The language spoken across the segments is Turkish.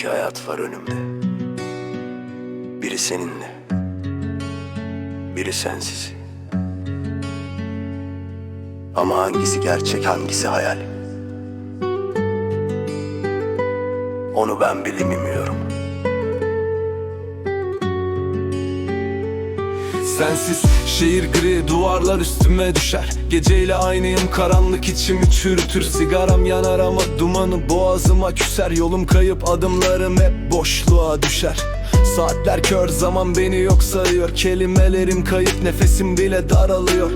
İki hayat var önümde. Biri seninle. Biri sensiz. Ama hangisi gerçek, hangisi hayal? Onu ben bile Sensiz. Şehir gri duvarlar üstüme düşer. Geceyle aynıyım karanlık içimi çürütür. Sigaram yanar ama dumanı boğazıma küser. Yolum kayıp adımlarım hep boşluğa düşer. Saatler kör zaman beni yok sayıyor. Kelimelerim kayıp nefesim bile daralıyor.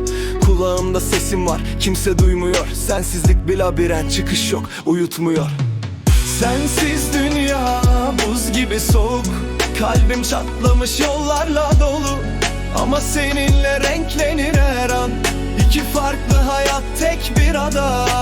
Kulağımda sesim var kimse duymuyor. Sensizlik bir labirent çıkış yok uyutmuyor. Sensiz dünya buz gibi soğuk. Kalbim çatlamış yollarla dolu Ama seninle renklenir her an. İki farklı hayat tek bir adam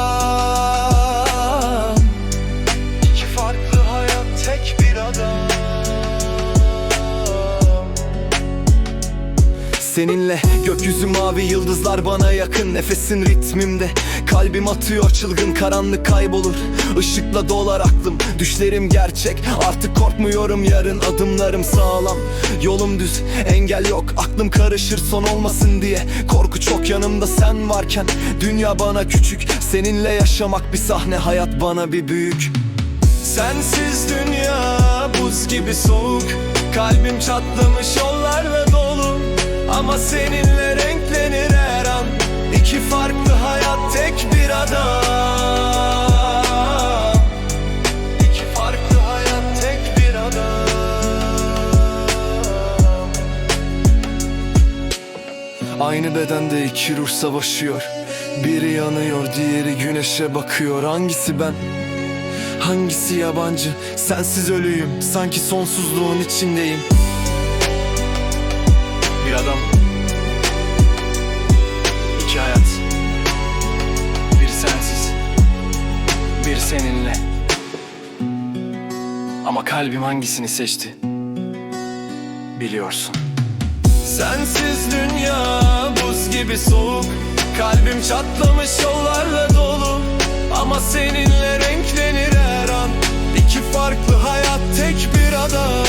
Seninle. Gökyüzü mavi yıldızlar bana yakın. Nefesin ritmimde. Kalbim atıyor çılgın karanlık kaybolur. Işıkla dolar aklım düşlerim gerçek. Artık korkmuyorum yarın adımlarım sağlam. Yolum düz engel yok aklım karışır son olmasın diye. Korku çok yanımda sen varken. Dünya bana küçük Seninle yaşamak bir sahne. Hayat bana bir büyük. Sensiz dünya buz gibi soğuk. Kalbim çatlamış yollarla dolu Ama seninle renklenir her an. İki farklı hayat tek bir adam. İki farklı hayat tek bir adam. Aynı bedende iki ruh savaşıyor. Biri yanıyor diğeri güneşe bakıyor. Hangisi ben? Hangisi yabancı? Sensiz ölüyüm. Sanki sonsuzluğun içindeyim Bir adam. iki hayat. Biri sensiz. Biri seninle. Ama kalbim hangisini seçti? Biliyorsun. Sensiz dünya buz gibi soğuk Kalbim çatlamış yollarla dolu Ama seninle renklenir her an İki farklı hayat tek bir adam